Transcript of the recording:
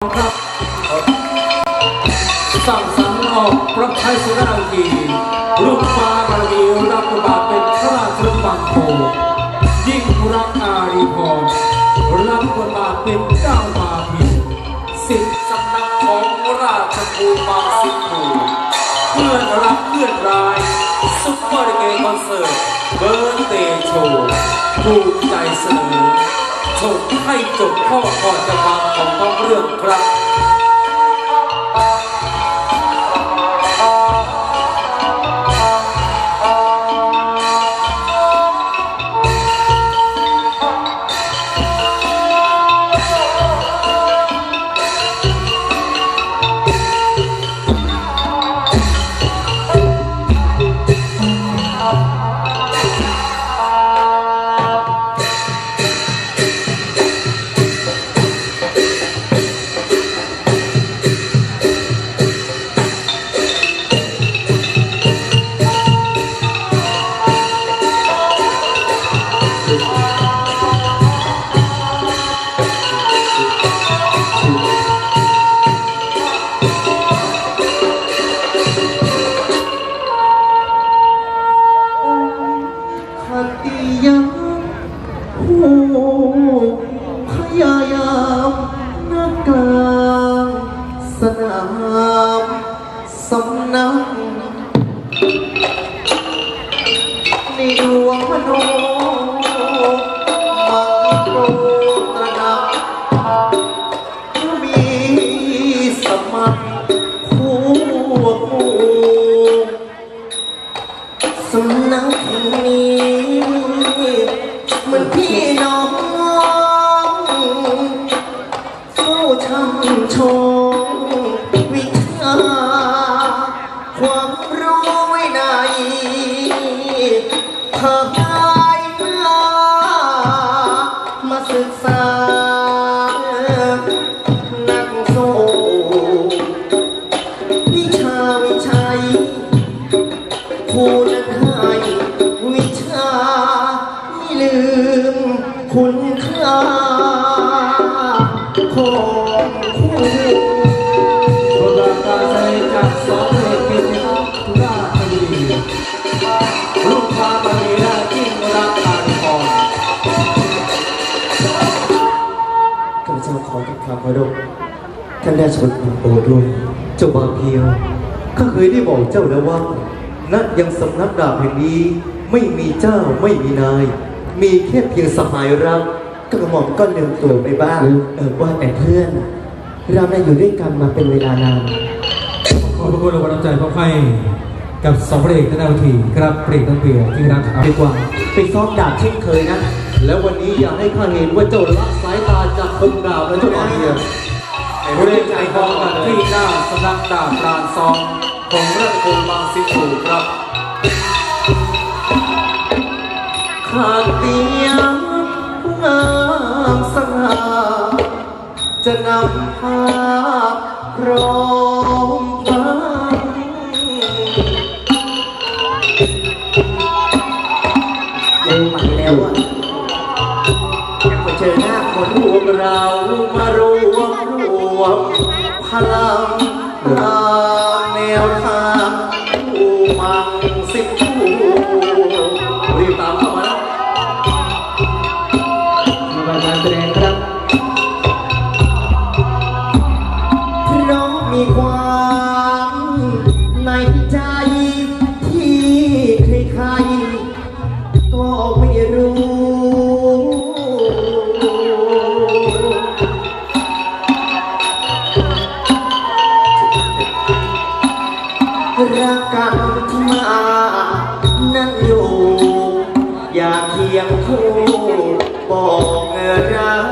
ครับสร้างสรรออกรับใช้สุรานารีลูกฟ้าบารมีรับบบาทเป็นพระราชบังโพยิ่งรักอารีพรรับบบาทเป็นเจ้ามาพินสิทธิสำนักของราชภูมิบางสิงห์เพื่อนรักเพื่อนร้ายซุปเปอร์เกย์คอนเสิร์ตเบิร์นเดย์โชว์ภูมิใจเสนอ ชมให้จบข้อก่อนจะฟังของท้องเรื่องครับ นักในดวงมโนมังโกตระนักมีสมัครคู่คู่สำนักแห่นี้เหมือนพี่น้องเฝ้าช่ำชองวิชา ภายหน้ามาศึกษา นักโซ่วิชาวิชัยผู้นั้นให้วิชาไม่ลืมคุณค่า ข้าพเจ้าขอทุกคำเคารพท่านได้ชนมาโปรดด้วยเจ้าบาเพียวข้าเคยได้บอกเจ้าแล้วว่าณยังสำนักดาบแห่งนี้ไม่มีเจ้าไม่มีนาย มีแค่เพียงสหายรักก็กระหม่อมก็ลืมตัวไปบ้างเออว่าแต่เพื่อน เราได้อยู่ด้วยกันมาเป็นเวลานานขอบพระคุณและกำลังใจพ่อไฟกับสองพระเอกท่านอาทีครับพระเอกทั้งเปียที่รักอาดีกว่าไปซ้อมดาบเช่นเคยนะ แล้ววันนี้อยากให้ข้าเห็นว่าเจ้าละสายตาจากคนดาบและเจ้าบาเพียวบริเวณใจคองกันที่หน้าสำนักดาบลานซองของราชภูมิบางสิงห์ครับขาดเตียงงามสง่าจะนำภาพร้อมพังเร็วไปแล้วอะ เรามารวมรวมพลังตามแนวทางผู้มัง มานั่งอยู่ อยากเคียงคู่บอกรัก